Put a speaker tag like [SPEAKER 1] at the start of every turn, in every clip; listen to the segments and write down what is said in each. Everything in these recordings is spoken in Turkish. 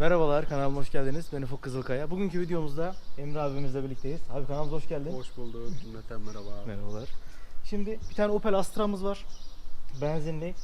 [SPEAKER 1] Merhabalar kanalıma hoş geldiniz. Ben Ufuk Kızılkaya. Bugünkü videomuzda Emre abimizle birlikteyiz. Abi kanalımıza hoş geldin.
[SPEAKER 2] Hoş bulduk cümleten merhaba.
[SPEAKER 1] Merhabalar. Şimdi bir tane Opel Astra'mız var. Benzinli.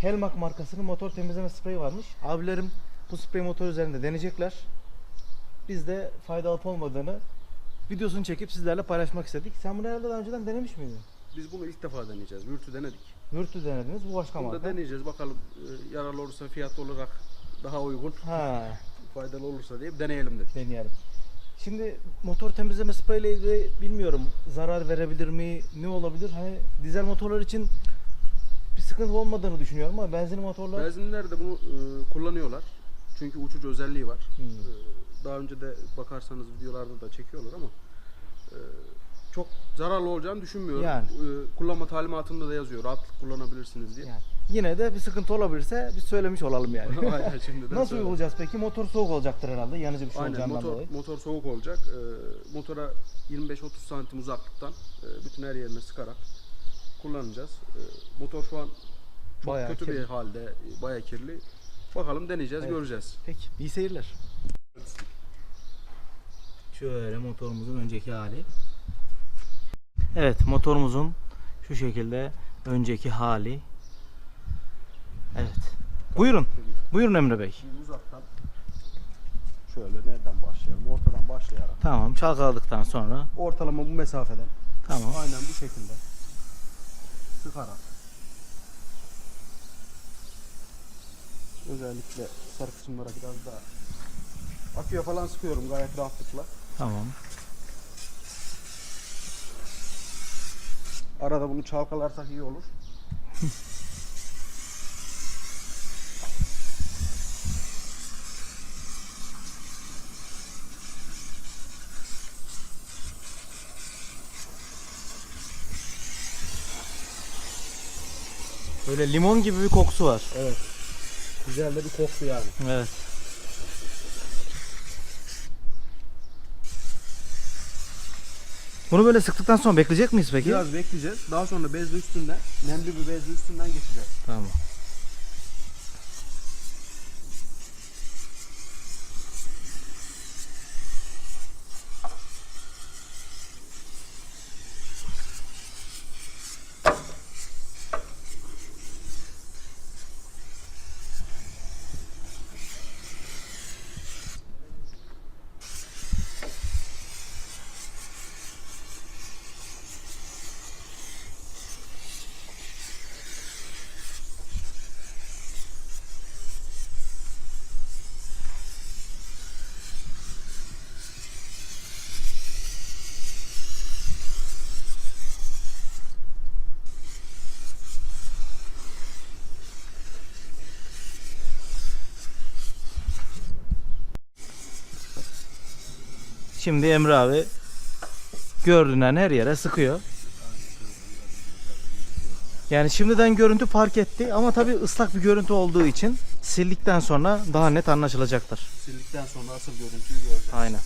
[SPEAKER 1] Helmak markasının motor temizleme spreyi varmış. Abilerim bu sprey motor üzerinde deneyecekler. Biz de fayda alıp olmadığını videosunu çekip sizlerle paylaşmak istedik. Sen bunu herhalde daha önceden denemiş miydin?
[SPEAKER 2] Biz bunu ilk defa deneyeceğiz. Vürtü denedik.
[SPEAKER 1] Vürtü denediniz. Bu başka
[SPEAKER 2] Bunu da
[SPEAKER 1] marka.
[SPEAKER 2] deneyeceğiz bakalım e, yararlı olursa fiyat olarak daha uygun,
[SPEAKER 1] Ha,
[SPEAKER 2] faydalı olursa diye deneyelim dedik.
[SPEAKER 1] deneyelim. Şimdi motor temizleme spreyle ilgili bilmiyorum zarar verebilir mi, ne olabilir? Hani dizel motorlar için bir sıkıntı olmadığını düşünüyorum ama benzinli motorlar
[SPEAKER 2] Benzinliler de bunu e, kullanıyorlar. Çünkü uçucu özelliği var.
[SPEAKER 1] Hmm.
[SPEAKER 2] E, daha önce de bakarsanız videolarda da çekiyorlar ama e, çok zararlı olacağını düşünmüyorum.
[SPEAKER 1] Yani.
[SPEAKER 2] E, kullanma talimatında da yazıyor. Rahatlık kullanabilirsiniz diye.
[SPEAKER 1] yani yine de bir sıkıntı olabilirse biz söylemiş olalım yani.
[SPEAKER 2] Aynen şimdiden
[SPEAKER 1] Nasıl
[SPEAKER 2] söyle.
[SPEAKER 1] uygulayacağız peki? Motor soğuk olacaktır herhalde. Yanıcı bir şey
[SPEAKER 2] Aynen
[SPEAKER 1] olacağından
[SPEAKER 2] motor,
[SPEAKER 1] dolayı.
[SPEAKER 2] motor soğuk olacak. Ee, motora 25-30 santim uzaklıktan e, bütün her yerine sıkarak kullanacağız. Ee, motor şu an çok
[SPEAKER 1] Bayağı
[SPEAKER 2] kötü
[SPEAKER 1] kirli.
[SPEAKER 2] bir halde, e, bayağı kirli. Bakalım deneyeceğiz,
[SPEAKER 1] Evet.
[SPEAKER 2] göreceğiz.
[SPEAKER 1] Peki iyi seyirler. Şöyle motorumuzun önceki hali. Evet motorumuzun şu şekilde önceki hali. Evet. Buyurun. Buyurun Emre Bey.
[SPEAKER 2] Şimdi uzaktan şöyle nereden başlayalım? Ortadan başlayarak.
[SPEAKER 1] Tamam çalkaladıktan sonra
[SPEAKER 2] Ortalama bu mesafeden
[SPEAKER 1] tamam.
[SPEAKER 2] aynen bu şekilde sıkarak özellikle sarı kısımlara biraz daha aküye falan sıkıyorum gayet rahatlıkla.
[SPEAKER 1] Tamam.
[SPEAKER 2] Arada bunu çalkalarsak iyi olur.
[SPEAKER 1] Böyle limon gibi bir kokusu var.
[SPEAKER 2] Evet. Güzel de bir koktu yani.
[SPEAKER 1] Evet. Bunu böyle sıktıktan sonra bekleyecek miyiz peki?
[SPEAKER 2] Biraz bekleyeceğiz. Daha sonra bezle üstünden, nemli bir bezle üstünden geçeceğiz.
[SPEAKER 1] Tamam. Şimdi Emre abi gördüğünden her yere sıkıyor. Yani şimdiden görüntü fark etti ama tabi ıslak bir görüntü olduğu için sildikten sonra daha net anlaşılacaktır.
[SPEAKER 2] Sildikten sonra asıl görüntüyü göreceğiz.
[SPEAKER 1] Aynen.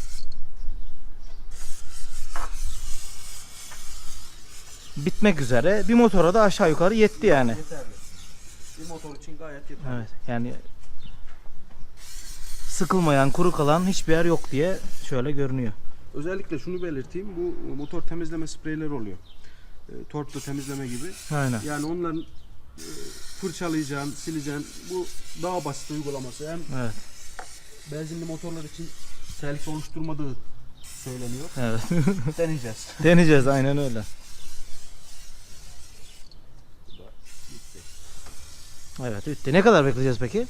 [SPEAKER 1] Bitmek üzere. Bir motora da aşağı yukarı yetti yani.
[SPEAKER 2] Yeterli. Bir motor için gayet yeterli.
[SPEAKER 1] Evet yani sıkılmayan, kuru kalan hiçbir yer yok diye şöyle görünüyor.
[SPEAKER 2] Özellikle şunu belirteyim. Bu motor temizleme spreyleri oluyor. E, torplu temizleme gibi.
[SPEAKER 1] Aynen.
[SPEAKER 2] Yani onların e, fırçalayacaksın, sileceksin. Bu daha basit uygulaması. Hem
[SPEAKER 1] Evet.
[SPEAKER 2] benzinli motorlar için tehlike oluşturmadığı söyleniyor.
[SPEAKER 1] Evet.
[SPEAKER 2] Deneyeceğiz.
[SPEAKER 1] Deneyeceğiz aynen öyle. Evet bitti. Ne kadar bekleyeceğiz peki?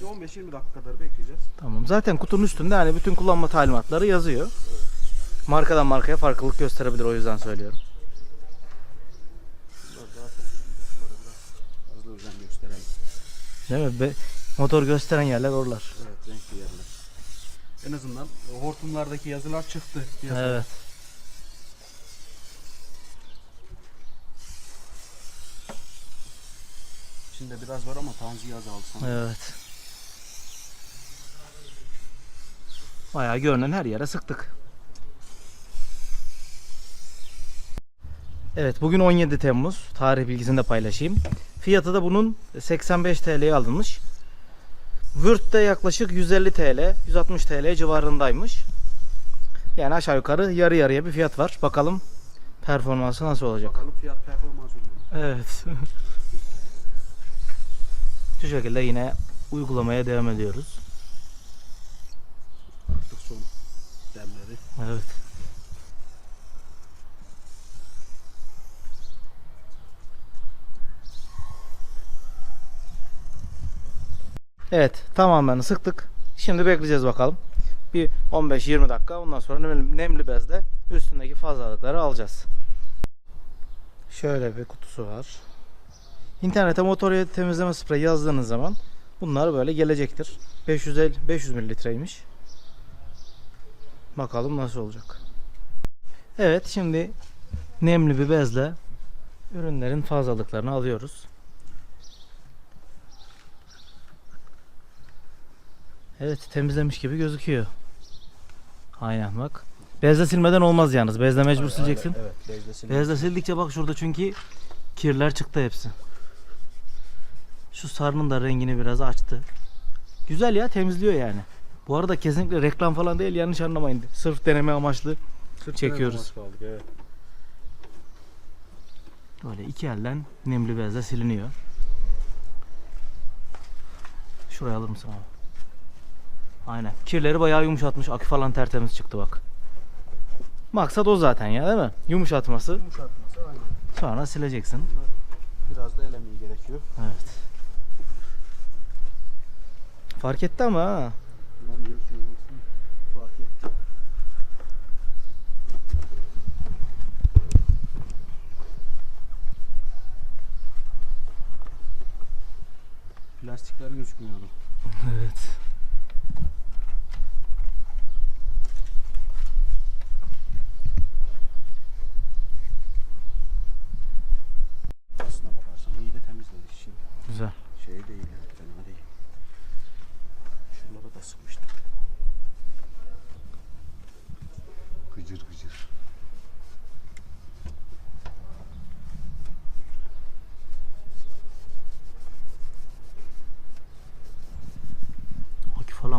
[SPEAKER 2] Bir 15-20 dakika kadar bekleyeceğiz.
[SPEAKER 1] Tamam. Zaten kutunun üstünde hani bütün kullanma talimatları yazıyor. Markadan markaya farklılık gösterebilir o yüzden söylüyorum.
[SPEAKER 2] Hızlı özen.
[SPEAKER 1] Değil mi? Be- motor gösteren yerler oralar.
[SPEAKER 2] Evet renkli yerler. En azından hortumlardaki yazılar çıktı. piyasaya.
[SPEAKER 1] Evet.
[SPEAKER 2] İçinde biraz var ama tanziye azaldı sanırım.
[SPEAKER 1] Evet. Bayağı görünen her yere sıktık. Evet bugün 17 Temmuz. Tarih bilgisini de paylaşayım. Fiyatı da bunun 85 TL'ye alınmış. Word'de yaklaşık 150 TL, 160 TL civarındaymış. Yani aşağı yukarı yarı yarıya bir fiyat var. Bakalım performansı nasıl olacak.
[SPEAKER 2] Bakalım fiyat performans ürünü.
[SPEAKER 1] Evet. Şu şekilde yine uygulamaya devam ediyoruz.
[SPEAKER 2] Artık son demleri.
[SPEAKER 1] Evet. Evet, tamamen sıktık. Şimdi bekleyeceğiz bakalım. Bir 15-20 dakika ondan sonra nemli, bezle üstündeki fazlalıkları alacağız. Şöyle bir kutusu var. İnternete motor temizleme spreyi yazdığınız zaman bunlar böyle gelecektir. 550 500 mililitreymiş. Bakalım nasıl olacak. Evet şimdi nemli bir bezle ürünlerin fazlalıklarını alıyoruz. Evet temizlemiş gibi gözüküyor. Aynen bak. Bezle silmeden olmaz yalnız. Bezle mecbur sileceksin.
[SPEAKER 2] Evet, bezle silin.
[SPEAKER 1] Bezle sildikçe bak şurada çünkü kirler çıktı hepsi. Şu sarının da rengini biraz açtı. Güzel ya temizliyor yani. Bu arada kesinlikle reklam falan değil yanlış anlamayın. Sırf deneme amaçlı
[SPEAKER 2] Sırf
[SPEAKER 1] çekiyoruz.
[SPEAKER 2] deneme amaçlı evet.
[SPEAKER 1] böyle iki elden nemli bezle siliniyor. Şuraya alır mısın abi? Aynen. Kirleri bayağı yumuşatmış. Akü falan tertemiz çıktı bak. Maksat o zaten ya değil mi? Yumuşatması.
[SPEAKER 2] Yumuşatması aynen.
[SPEAKER 1] Sonra sileceksin.
[SPEAKER 2] Biraz da elemeyi gerekiyor.
[SPEAKER 1] Evet. Fark etti ama ha.
[SPEAKER 2] Baksana. Fark etti. Plastikler gözükmüyordu.
[SPEAKER 1] Evet.
[SPEAKER 2] Aslına bakarsan iyi de temizledik şimdi.
[SPEAKER 1] Güzel.
[SPEAKER 2] Şey değil yani fena değil. Şuralara da sıkmıştım.
[SPEAKER 3] Gıcır gıcır.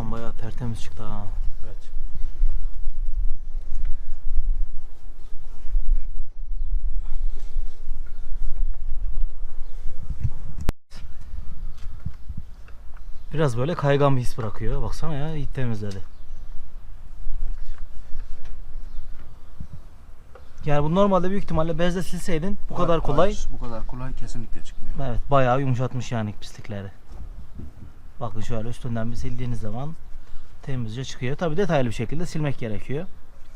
[SPEAKER 1] Falan bayağı tertemiz çıktı ha.
[SPEAKER 2] Evet.
[SPEAKER 1] Biraz böyle kaygan bir his bırakıyor. Baksana ya iyi temizledi. Yani bu normalde büyük ihtimalle bezle silseydin bu kadar kolay.
[SPEAKER 2] Hayır, bu kadar kolay kesinlikle çıkmıyor.
[SPEAKER 1] Evet bayağı yumuşatmış yani pislikleri. Bakın şöyle üstünden bir sildiğiniz zaman temizce çıkıyor. Tabi detaylı bir şekilde silmek gerekiyor.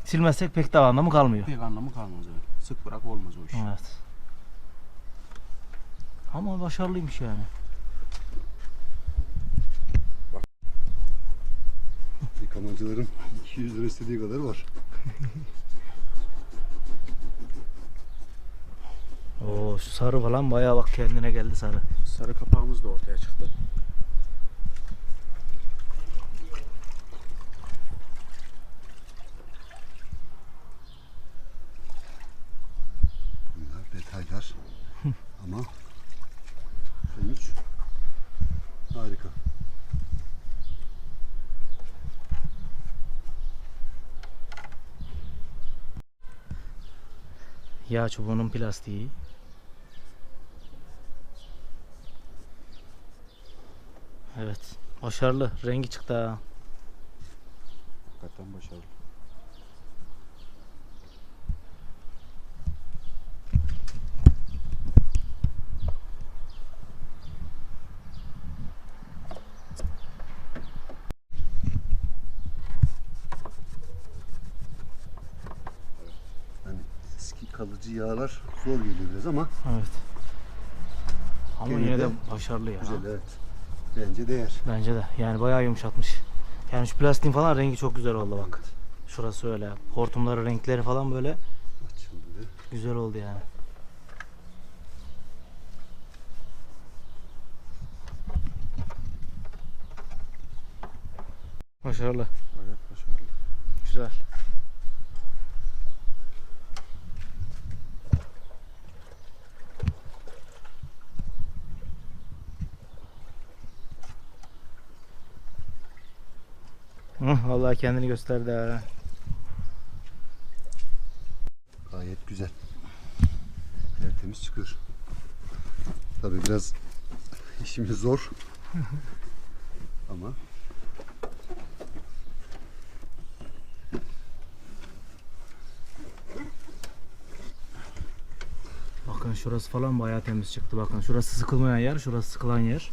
[SPEAKER 1] Silmezsek pek de anlamı kalmıyor.
[SPEAKER 2] Pek anlamı kalmaz evet. Sık bırak olmaz o iş.
[SPEAKER 1] Evet. Ama başarılıymış yani.
[SPEAKER 3] Yıkamacıların 200 lira istediği kadar var.
[SPEAKER 1] Oo şu sarı falan bayağı bak kendine geldi sarı.
[SPEAKER 2] Sarı kapağımız da ortaya çıktı.
[SPEAKER 3] 13. Harika.
[SPEAKER 1] Yağ çubuğunun plastiği. Evet. Başarılı. Rengi çıktı ha.
[SPEAKER 2] Hakikaten başarılı.
[SPEAKER 3] Kalıcı yağlar zor geliyor biraz ama
[SPEAKER 1] Evet. Ama yine de
[SPEAKER 3] de
[SPEAKER 1] başarılı ya.
[SPEAKER 3] güzel evet. Bence değer.
[SPEAKER 1] Bence de. Yani bayağı yumuşatmış. Yani şu plastiğin falan rengi çok güzel oldu bak. Şurası öyle. Hortumları renkleri falan böyle
[SPEAKER 3] Açıldı.
[SPEAKER 1] güzel oldu yani. Başarılı.
[SPEAKER 2] Gayet başarılı.
[SPEAKER 1] Güzel. Hı, vallahi kendini gösterdi ha.
[SPEAKER 3] Gayet güzel. Tertemiz çıkıyor. Tabii biraz işimiz zor. Ama
[SPEAKER 1] Bakın şurası falan bayağı temiz çıktı. Bakın şurası sıkılmayan yer, şurası sıkılan yer.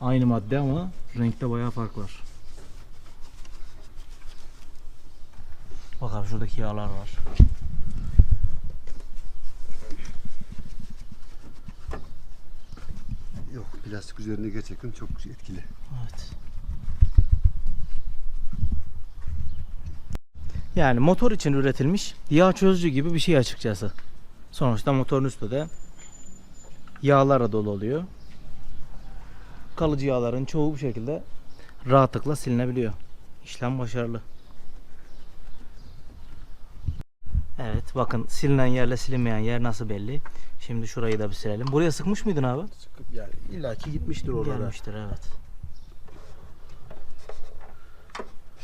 [SPEAKER 1] Aynı madde ama renkte bayağı fark var. Bak abi şuradaki yağlar var.
[SPEAKER 3] yok plastik üzerinde gerçekten çok etkili.
[SPEAKER 1] Evet. Yani motor için üretilmiş yağ çözücü gibi bir şey açıkçası. Sonuçta motorun üstü de yağlarla dolu oluyor. Kalıcı yağların çoğu bu şekilde rahatlıkla silinebiliyor. İşlem başarılı. Evet bakın silinen yerle silinmeyen yer nasıl belli. Şimdi şurayı da bir silelim. Buraya sıkmış mıydın abi?
[SPEAKER 2] Sıkıp yani illaki gitmiştir oralara.
[SPEAKER 1] Gelmiştir evet.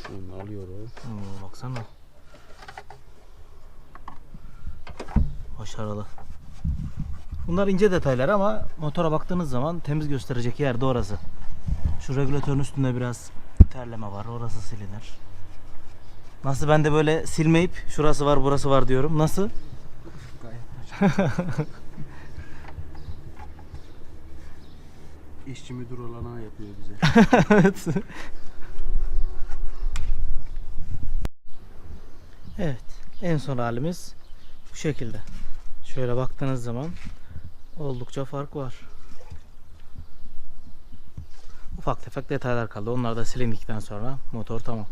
[SPEAKER 2] Şunu alıyorum.
[SPEAKER 1] Oo, baksana. Başarılı. Bunlar ince detaylar ama motora baktığınız zaman temiz gösterecek yer de orası. Şu regülatörün üstünde biraz terleme var. Orası silinir. Nasıl ben de böyle silmeyip şurası var burası var diyorum. Nasıl?
[SPEAKER 2] İşçi müdür olana yapıyor bize.
[SPEAKER 1] evet. Evet. En son halimiz bu şekilde. Şöyle baktığınız zaman oldukça fark var. Ufak tefek detaylar kaldı. Onlar da silindikten sonra motor tamam.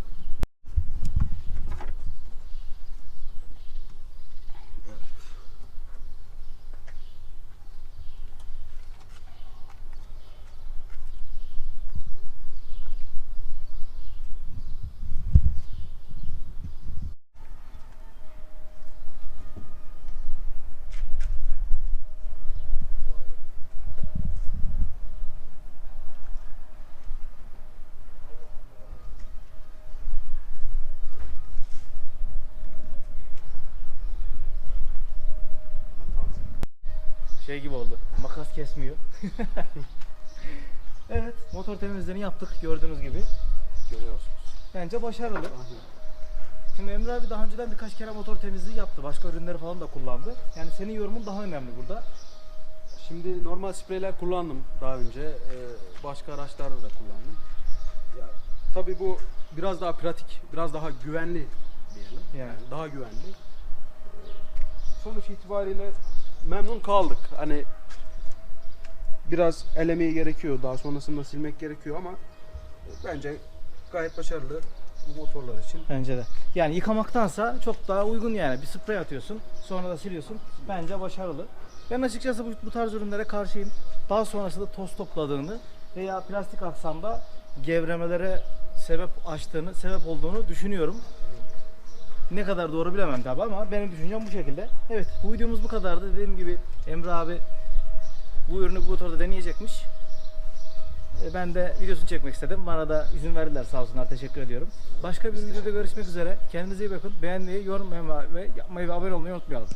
[SPEAKER 1] Şey gibi oldu. Makas kesmiyor. evet, motor temizliğini yaptık gördüğünüz gibi.
[SPEAKER 2] Görüyorsunuz.
[SPEAKER 1] Bence başarılı. Şimdi Emre abi daha önceden birkaç kere motor temizliği yaptı. Başka ürünleri falan da kullandı. Yani senin yorumun daha önemli burada.
[SPEAKER 2] Şimdi normal spreyler kullandım daha önce. Ee, başka araçlarda da kullandım. Ya, tabii bu biraz daha pratik, biraz daha güvenli diyelim.
[SPEAKER 1] Yani.
[SPEAKER 2] Yani daha güvenli. Ee, Sonuç itibariyle memnun kaldık. Hani biraz elemeyi gerekiyor, daha sonrasında silmek gerekiyor ama bence gayet başarılı bu motorlar için.
[SPEAKER 1] Bence de. Yani yıkamaktansa çok daha uygun yani. Bir sprey atıyorsun, sonra da siliyorsun. Bence başarılı. Ben açıkçası bu, bu tarz ürünlere karşıyım. Daha sonrasında toz topladığını veya plastik aksamda gevremelere sebep açtığını, sebep olduğunu düşünüyorum. Ne kadar doğru bilemem tabi ama benim düşüncem bu şekilde. Evet bu videomuz bu kadardı. Dediğim gibi Emre abi bu ürünü bu motorda deneyecekmiş. E, Ben de videosunu çekmek istedim. Bana da izin verdiler sağ olsunlar. Teşekkür ediyorum. Başka bir videoda görüşmek üzere. Kendinize iyi bakın. Beğenmeyi, yorum yapmayı ve abone olmayı unutmayalım.